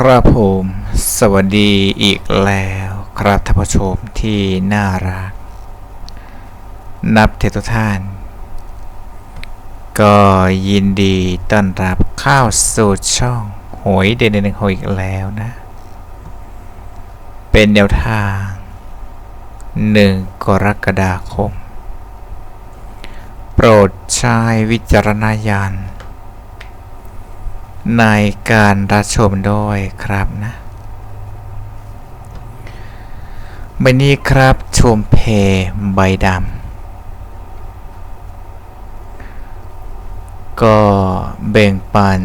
ครับผม สวัสดีอีกแล้วครับท่านผู้ชมที่น่ารัก นับเททุท่าน ก็ยินดีต้อนรับเข้าสู่ช่องหวยเด่นหนึ่งหวยอีกแล้วนะ เป็นแนวทางหนึ่งกรกฎาคม โปรดใช้วิจารณญาณ ในการรับชมด้วยครับนะวันนี้ครับชมเพใบดำก็แบ่งปัน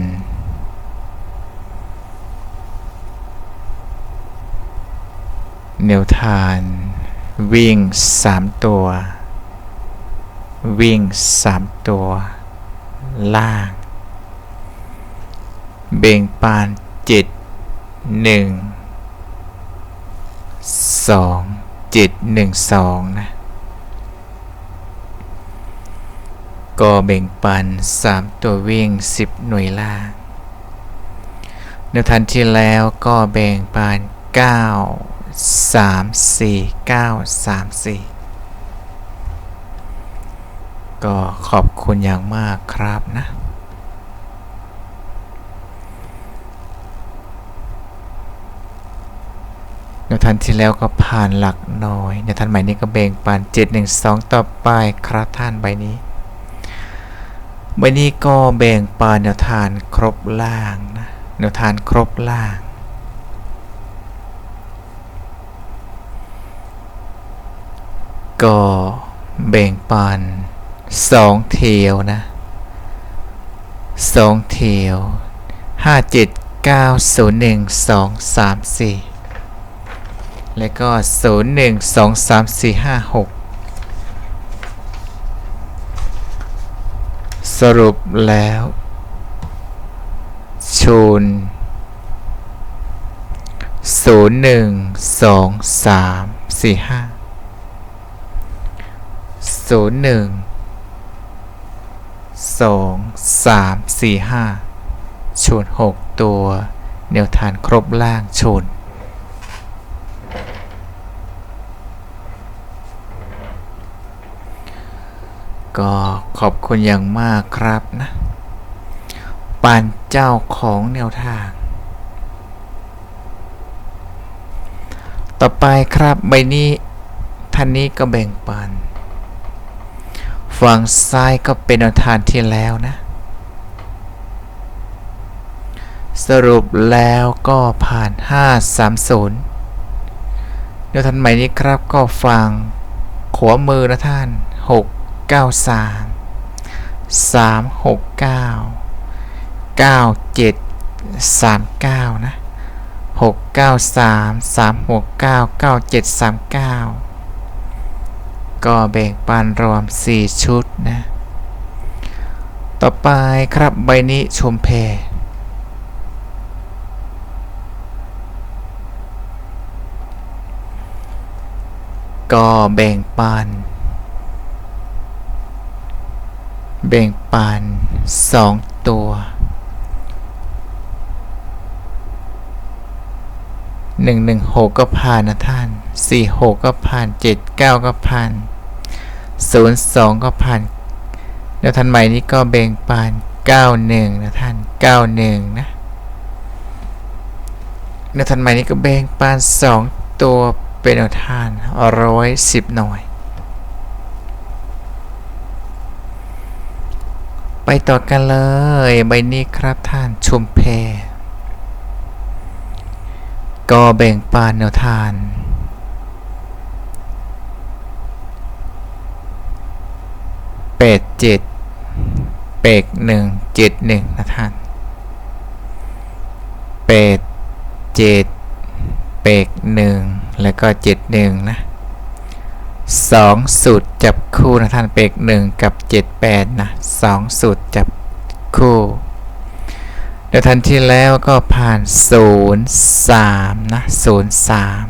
แนวทางวิ่ง 3 ตัว วิ่ง 3 ตัว ล่าง เบ่งปานเจ็ดหนึ่งสองเจ็ดหนึ่งสองนะ ก็เบ่งปันสามตัววิ่งสิบหน่วยล่างในทันที่แล้วก็แบ่งปันเก้าสามสี่เก้าสามสี่ก็ขอบคุณอย่างมากครับนะ ในทันที่แล้วก็ผ่านหลักน้อยในทันใหม่นี้ก็เบ่งปาน712 ต่อไปครับท่านใบนี้ใบนี้ก็แบ่งปานแนวทานครบล่างนะแนวทานครบล่างก็แบ่งปานสองเทียวนะสองเทียวห้าเจ็ดเก้าศูนย์หนึ่งสองสามสี่ แล้วก็ 0 1 2 3 4 5 6 สรุปแล้วชูน0 1 2 3 4 5 0 1 2 3 4 5ชูน6ตัว แนวทานครบล่างชูน ก็ขอบคุณอย่างมากครับนะปานเจ้าของแนวทาง ต่อไปครับใบนี้ท่านนี้ก็แบ่งปัน ฝั่งซ้ายก็เป็นแนวทางที่แล้วนะ สรุปแล้วก็ผ่าน 530แนวทางใหม่นี้ครับก็ฟังขวามือนะท่าน 6 3 3 6 9 9 7 3 9 นะ 6 9 3 3 6 9 9 7 3 9 ก็แบ่งปันรวม 4 ชุดนะ ต่อไปครับใบนี้ชมเพก็แบ่งปัน แบ่งปันสองตัวหนึ่งหนึ่งหกก็ผ่านนะท่านสี่หกก็ผ่านเจ็ดเก้าก็ผ่านศูนย์สองก็ผ่าน แล้วทันใหม่นี้ก็แบ่งปันเก้าหนึ่งนะท่านเก้าหนึ่งนะแล้วทันใหม่นี้ก็แบ่งปันสองตัวเป็นแนวทานร้อยสิบหน่วย ไปต่อกันเลย ใบนี้ครับท่านชุมเพ ก็แบ่งปานแนวทานเป็ดเจ็ดเป็กหนึ่งเจ็ดหนึ่งนะท่านเป็ดเจ็ดเป็กหนึ่งแล้วก็เจ็ดหนึ่งนะ สองสูตรจับคู่นะท่านเป็กหนึ่งกับเจ็ดแปดนะสองสูตรจับคู่เดี๋ยวทันที่แล้วก็ผ่านศูนย์สามนะศูนย์สาม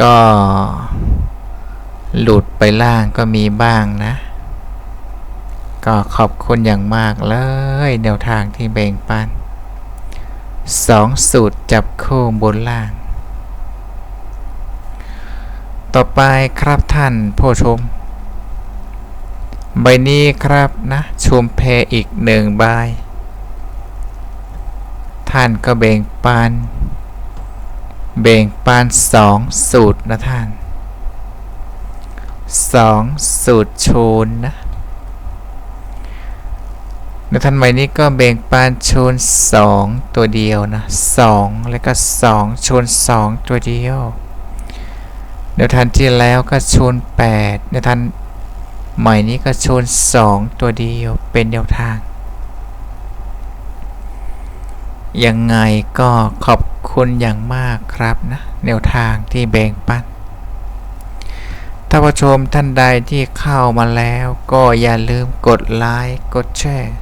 ก็หลุดไปล่างก็มีบ้างนะ ก็ขอบคุณอย่างมากเลยแนวทางที่แบ่งปันสองสูตรจับคู่บนล่าง ต่อไปครับท่านผู้ชม ใบนี้ครับนะชมเพอีกหนึ่งใบ ท่านก็แบ่งปันแบ่งปันสองสูตรนะท่านสองสูตรโชนนะในท่านใหม่นี้ก็แบ่งปันโชนสองตัวเดียวนะสองแล้วก็สองโชนสองตัวเดียว ในท่านที่แล้วก็โชนแปดในท่านใหม่นี้ก็โชนสองตัวเดียวเป็นแนวทาง ยังไงก็ขอบคุณอย่างมากครับนะแนวทางที่แบ่งปันท่านผู้ชมท่านใดที่เข้ามาแล้วก็อย่าลืมกดไลค์กดแชร์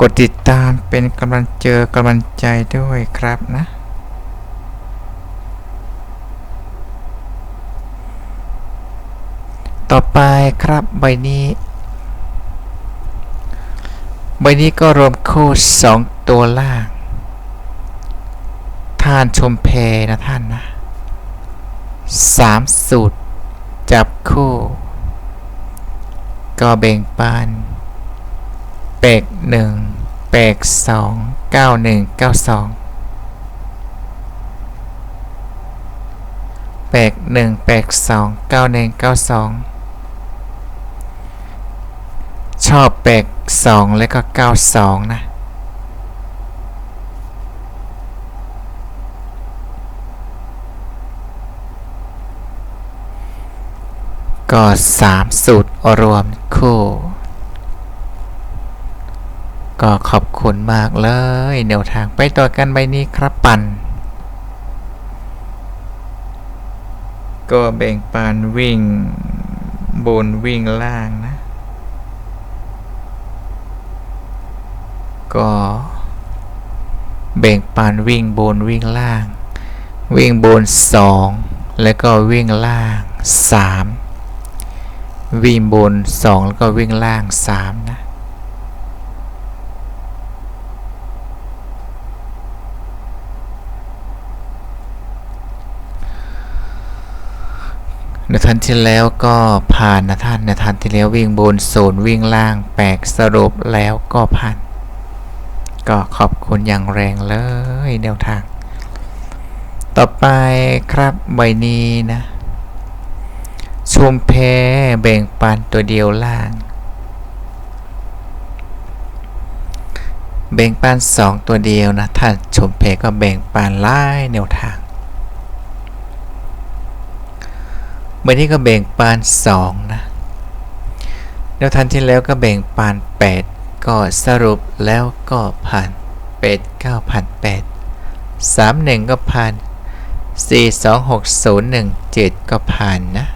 กดติดตามเป็นกำลังเจอกำลังใจด้วยครับนะ ต่อไปครับใบนี้ ใบนี้ก็รวมคู่สองตัวล่าง ท่านชมเพนะท่านนะสามสูตร จับคู่ ก็แบ่งปันแปกหนึ่งแปกสองเก้าหนึ่งเก้าสองแปกหนึ่งแปกสองเก้าหนึ่งเก้าสองช อบแปกสองแล้วก็เก้าสองนะ ก็สามสูตรรวมคู่ ก็ขอบคุณมากเลยแนวทางไปต่อกันใบนี้ครับปันก็แบ่งปันวิ่งบนวิ่งล่างนะ ก็แบ่งปันวิ่งบนวิ่งล่าง วิ่งบนสองแล้วก็วิ่งล่างสามวิ่งบน 2 แล้วก็วิ่งล่าง 3 นะในทันที่แล้วก็ผ่านนะท่านในทันที่แล้ววิ่งบนโซนวิ่งล่างแปลกสรุปแล้วก็ผ่าน ก็ขอบคุณอย่างแรงเลยแนวทาง ต่อไปครับใบนี้นะชุมเพแบ่งปันตัวเดียวล่าง แบ่งปันสองตัวเดียวนะถ้าชมเพก็แบ่งปันไล่แนวทางเมื่อนี้ก็แบ่งปันสองนะแนวทางที่แล้วก็แบ่งปันแปด ก็สรุปแล้วก็ผ่านเป็ดเก้าพันแปดสามหนึ่งก็ผ่านสี่สองหกศูนย์หนึ่งเจ็ดก็ผ่านนะ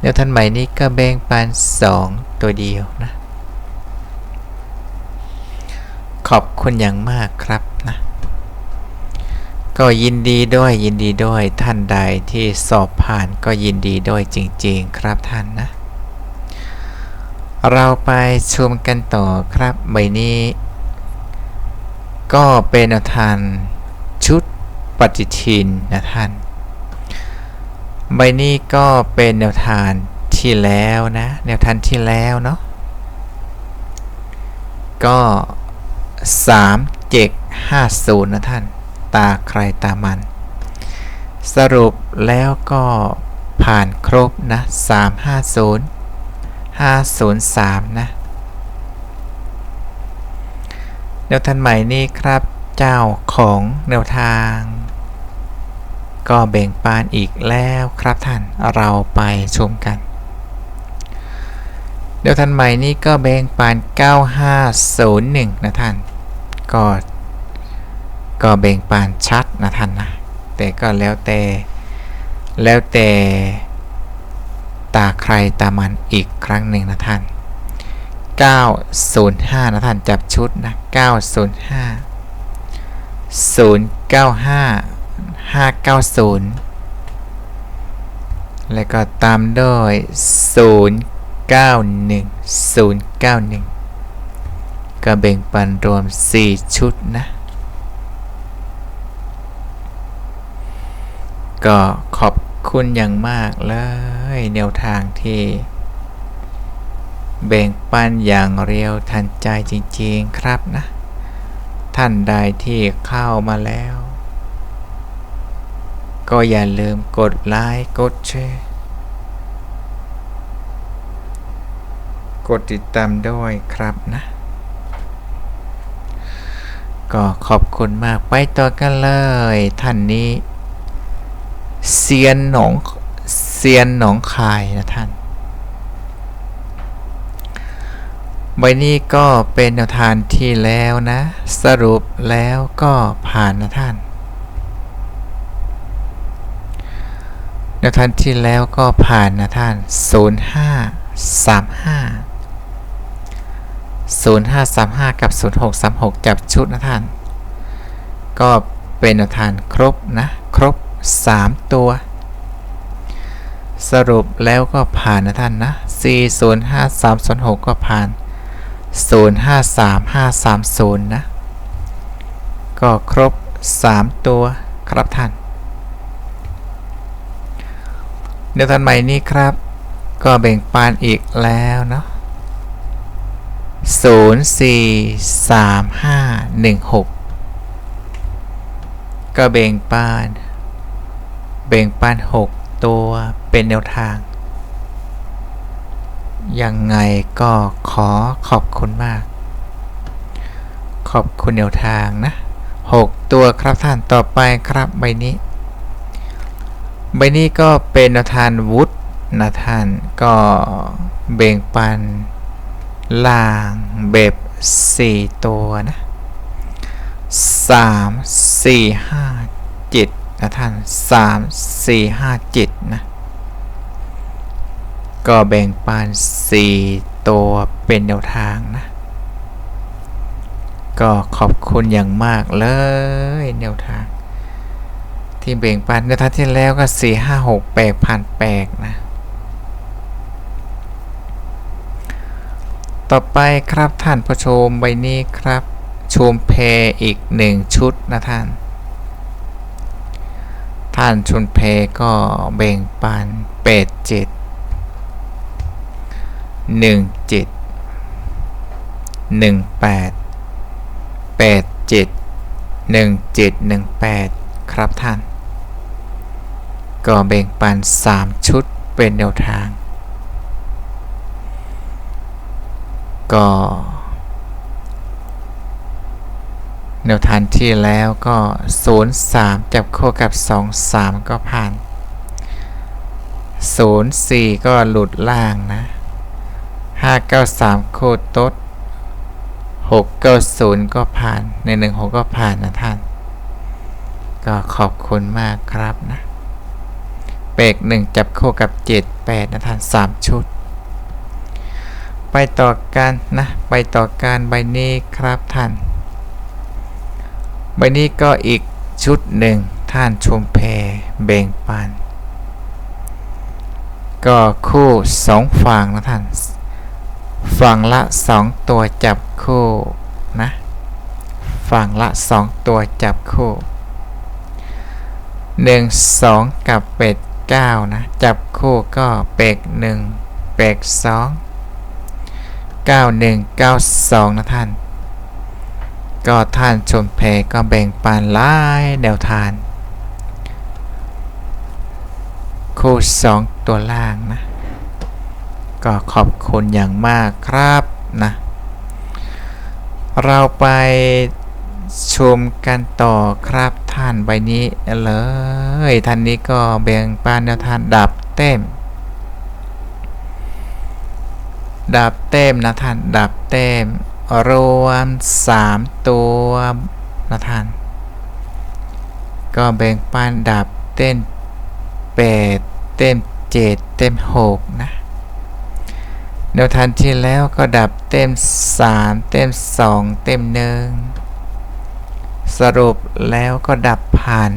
แนวทันใหม่นี้ก็แบ่งปัน2ตัวเดียวนะ ขอบคุณอย่างมากครับนะก็ยินดีด้วยยินดีด้วยท่านใดที่สอบผ่านก็ยินดีด้วยจริง ๆ ครับท่านนะ เราไปชมกันต่อครับใบนี้ ก็เป็นทานชุดปฏิทินนะท่าน ใบนี้ก็เป็นแนวทางที่แล้วนะ แนวทางที่แล้วเนาะ ก็3 7 5 0นะท่าน ตาใครตามัน สรุปแล้วก็ผ่านครบนะ350 503 นะ แนวทางใหม่นี้ครับเจ้าของแนวทาง ก็แบ่งปันอีกแล้วครับท่านเราไปชมกันเดี๋ยวท่านใหม่นี้ก็แบ่งปัน9501 นะท่าน ก็ ก็แบ่งปันชัดนะท่านนะ แต่ก็แล้วแต่ แล้วแต่ ตาใครตามันอีกครั้งหนึ่งนะท่าน 905 นะท่านจับชุดนะ 905 095 590 แล้วก็ตามด้วย 091 091 ก็แบ่งปันรวม 4 ชุดนะ ก็ขอบคุณอย่างมากเลย แนวทางที่ แบ่งปันอย่างเร็วทันใจจริงๆครับนะ ท่านใดที่เข้ามาแล้ว ก็อย่าลืมกดไลค์กดแชร์กดติดตามด้วยครับนะ ก็ขอบคุณมากไปต่อกันเลย ท่านนี้ เซียนหนอง ซียนหนองคายนะท่าน ใบนี้ก็เป็นแนวทางที่แล้วนะ สรุปแล้วก็ผ่านนะท่าน แนวทางที่แล้วก็ผ่านนะท่าน 0535 0535 กับ 0636 จับชุดนะท่าน ก็เป็นแนวทางครบนะ ครบ 3 ตัว สรุปแล้วก็ผ่านนะท่านนะ 405306ก็ผ่าน 053530 นะ ก็ครบ 3 ตัวครับท่านเดี๋ยวท่านใหม่นี้ครับ ก็แบ่งปันอีกแล้วเนาะ043516 ก็แบ่งปัน แบ่งปัน 6 ตัวเป็นแนวทาง ยังไงก็ขอขอบคุณมาก ขอบคุณแนวทางนะ 6 ตัวครับท่านต่อไปครับใบนี้ ใบนี้ก็เป็นแนวทางวุฒนะท่านก็แบ่งปันล่างแบบ4ตัวนะ 3 4 5 7 นะท่าน3 4 5 7นะ ก็แบ่งปัน4ตัวเป็นแนวทางนะ ก็ขอบคุณอย่างมากเลยแนวทาง ที่แบ่งปันในทัศที่แล้วก็4 5 6แปลกผ่านแปกนะต่อไปครับท่านผู้ชมใบนี้ครับชมเพอีกหนึ่งชุดนะท่าน ท่านชุนเพก็แบ่งปันเปดเจ็ดหนึ่งเจ็ดหนึ่งแปดแปดเจ็ดหนึ่งเจ็ดหนึ่งแปดครับท่าน ก็แบ่งปันสามชุดเป็นแนวทาง ก็ แนวทางที่แล้วก็ 03 จับคู่กับ 23 ก็ผ่าน 04 ก็หลุดล่างนะ 593คตรตด690 ก็ผ่าน ใน 16 ก็ผ่านนะท่าน ก็ขอบคุณมากครับนะ เปก 1 จับคู่กับ 7 8 นะท่าน 3 ชุด ไปต่อกันนะ ไปต่อการใบนี้ครับท่าน ใบนี้ก็อีกชุดหนึ่งท่านชมเพแบ่งปัน ก็คู่สองฝั่งนะท่าน ฝั่งละสองตัวจับคู่นะฝั่งละสองตัวจับคู่หนึ่งสองกับเป็ดเก้านะ จับคู่ก็เป็กหนึ่งเป็กสองเก้าหนึ่งเก้าสองนะท่าน ก็ท่านชมเพก็แบ่งปันหลายแนวทาน คู่สองตัวล่างนะ ก็ขอบคุณอย่างมากครับนะ เราไปชมกันต่อครับท่านใบนี้เลย ท่านนี้ก็แบ่งปันแนวทานดับเต็มดับเต็มนะท่านดับเต็ม รวม 3 ตัวนะท่าน ก็แบ่งปันดับเต้น 8 เต็ม7เต็ม6นะแนวทางที่แล้วก็ดับเต็ม3เต็ม2เต็มหนึ่งสรุปแล้วก็ดับผ่าน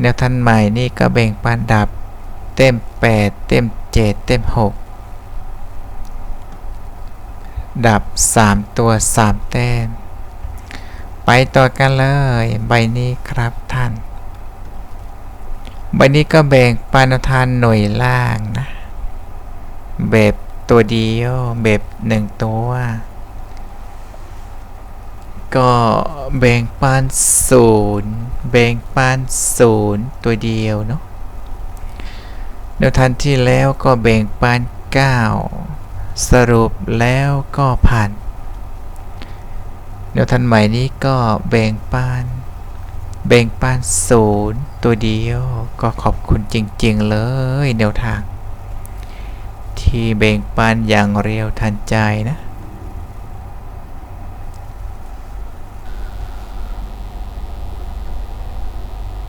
แนวทางใหม่นี่ก็แบ่งปันดับเต็ม 8 เต็ม 7 เต็ม 6 ดับสามตัวสามแต้ม ไปต่อกันเลย ใบนี้ครับท่าน ใบนี้ก็แบ่งปานทานหน่วยล่างนะ แบบตัวเดียวแบบหนึ่งตัว ก็แบ่งปานศูนย์แบ่งปานศูนย์ตัวเดียวเนาะแนวทันที่แล้วก็แบ่งปาน9 สรุปแล้วก็ผ่านแนวทันใหม่นี้ก็แบ่งปานแบ่งปานศูนย์ตัวเดียวก็ขอบคุณจริง ๆ เลยแนวทาง ที่แบ่งปันอย่างเร็วทันใจนะ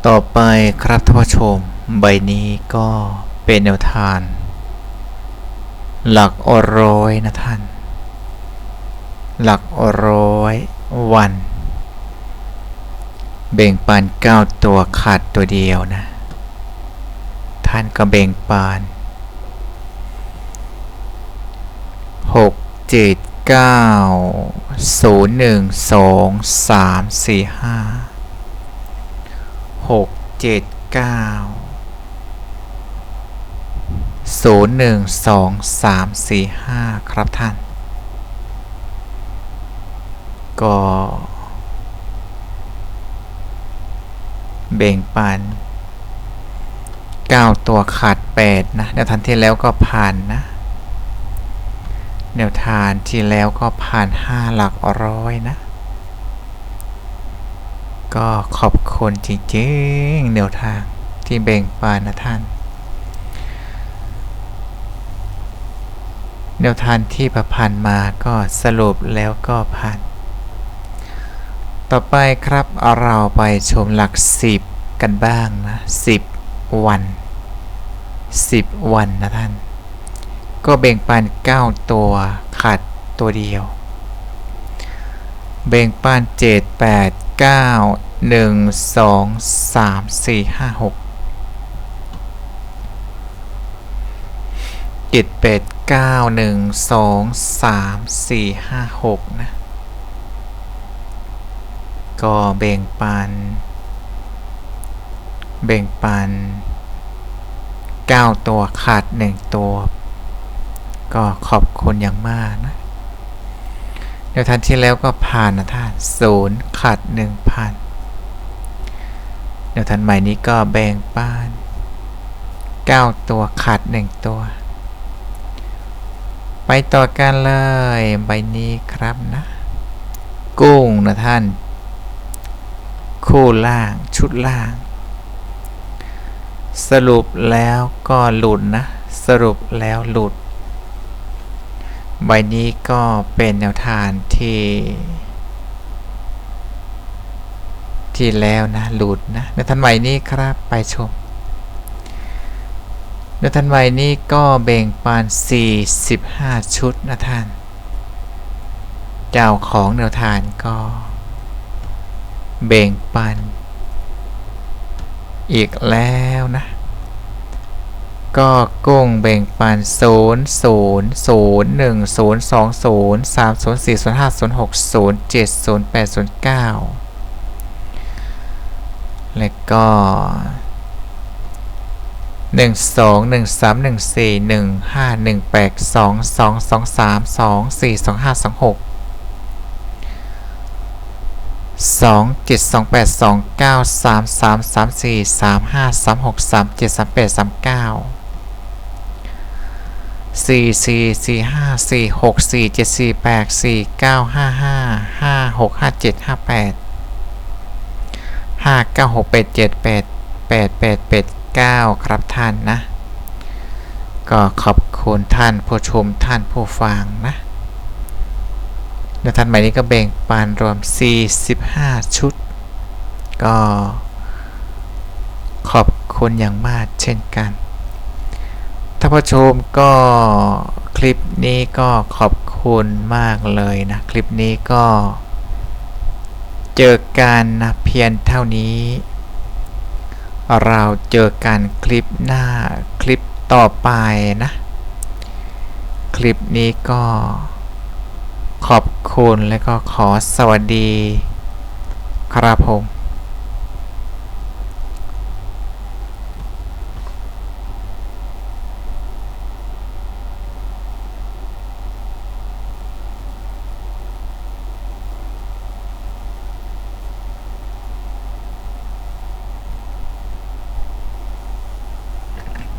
ต่อไปครับท่านผู้ชม ใบนี้ก็เป็นแนวทาง หลักอร้อยนะท่าน หลักอร้อยวัน เบ่งปันเก้าตัวขาดตัวเดียวนะ ท่านก็เบ่งปันหกเจ็ดเก้าศูนย์หนึ่งสองสามสี่ห้าหกเจ็ดเก้า ศูนย์หนึ่งสองสามสี่ห้าครับท่าน ก็ เบ่งปัน 9 ตัวขาด 8 นะ แนวทางที่แล้วก็ผ่านนะ แนวทางที่แล้วก็ผ่าน 5 หลักร้อยนะ ก็ขอบคุณจริงๆแนวทางที่เบ่งปันนะท่าน แนวทางที่ประพันธ์มาก็สรุปแล้วก็ผ่าน ต่อไปครับเราไปชมหลัก 10 กันบ้างนะ 10 วัน 10 วันนะท่าน ก็แบ่งปัน 9 ตัวขาดตัวเดียว แบ่งปัน 7 8 9 1 2 3 4 5 6เจ็ ดแปดเก้าหนึ่งสองสามสี่ห้าหกนะ ก็แบ่งปัน แบ่งปัน 9 ตัวขาด 1 ตัว ก็ขอบคุณอย่างมากนะเดี๋ยวทันที่แล้วก็ผ่านนะท่านศูนย์ขาด1พันเดี๋ยวทันใหม่นี้ก็แบ่งปัน9 ตัวขาด 1 ตัว ไปต่อกันเลยใบนี้ครับนะ กุ้งนะท่าน คู่ล่างชุดล่าง สรุปแล้วก็หลุดนะ สรุปแล้วหลุด ใบนี้ก็เป็นแนวทางที่ ที่แล้วนะ หลุดนะในทันใหม่นี้ครับไปชม ในทันใหม่นี้ก็แบ่งปัน 45 ชุดนะท่าน เจ้าของแนวทางก็ แบ่งปัน อีกแล้วนะ ก็กุ้งแบ่งปัน 0 0 0 1 0 2 0 3 0 4 0 5 0 6 0 7 0 8 0 9 แล้วก็ 1 2 1 3 1 4 1 5 1 8 2 2 2 3 2 4 2 5 2 6สองเจ็ดสองแปดสองเก้าสามสามสามสี่สามห้าสามหกสามเจ็ดสามแป ดสามเก้าครับท่านนะ ก็ขอบคุณท่านผู้ชมท่านผู้ฟังนะแนวท่างใหม่นี้ก็แบ่งปันรวม 45 ชุด ก็ขอบคุณอย่างมากเช่นกัน ท่านผู้ชมก็คลิปนี้ก็ขอบคุณมากเลยนะ คลิปนี้ก็เจอกันนะเพียงเท่านี้ เราเจอกันคลิปหน้าคลิปต่อไปนะ คลิปนี้ก็ขอบคุณและก็ขอสวัสดี ครับผม